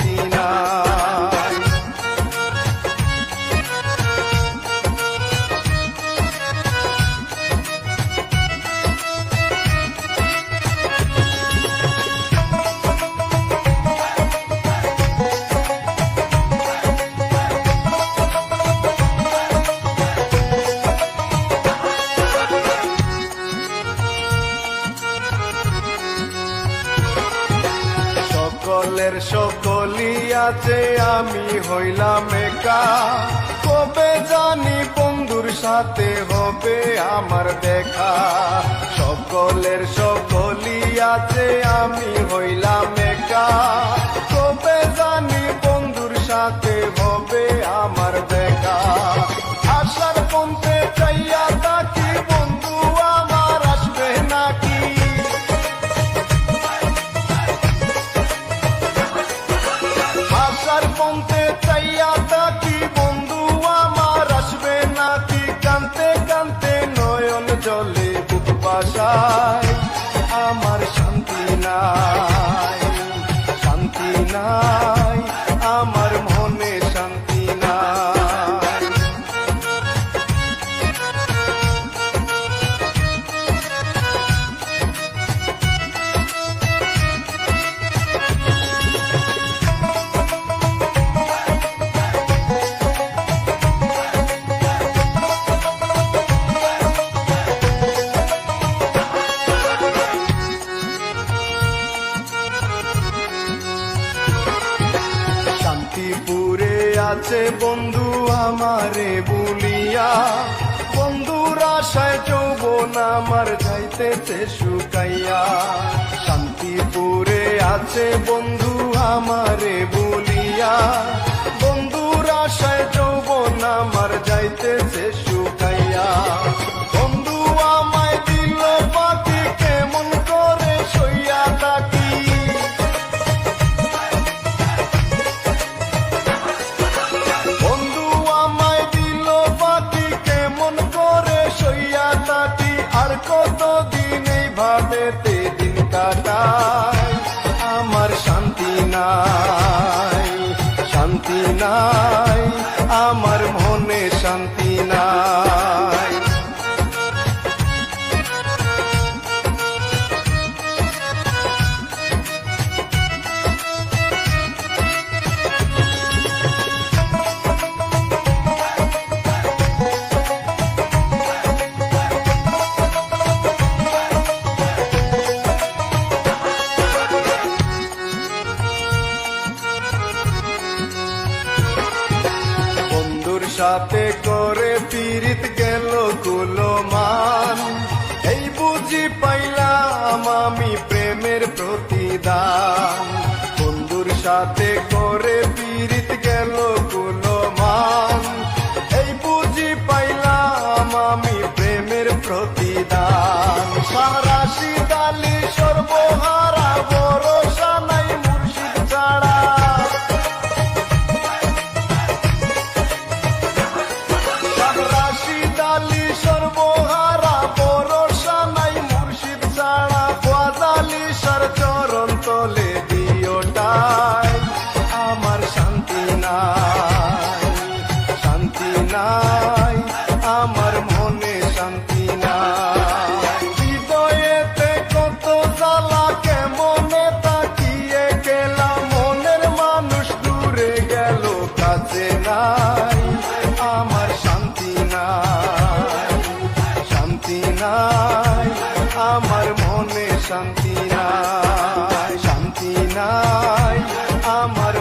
Medina সকলি আছে, আমি হইলাম একা। কবে জানি বন্ধুর সাথে হবে আমার দেখা। সকলের সকলি আছে, আমি হইলাম একা। ਰਾਜਾ আছে বন্ধু আমারে বলিয়া। বন্ধুর আশায় যৌবন আমার যাইতেছে শুকাইয়া। শান্তিপুরে আছে বন্ধু আমারে বলিয়া। বন্ধুর আশায় যৌবন আমার যাইতেছে শান্তি নাই আমার মনে শান্তি নাই। সাথে করে পীড়িত গেল কুলো মান এই বুঝি পাইলাম আমি প্রেমের প্রতিদান। বন্ধুর সাথে করে পীড়িত গেল কুলো আমার মনে শান্তি নাই শান্তি নাই আমার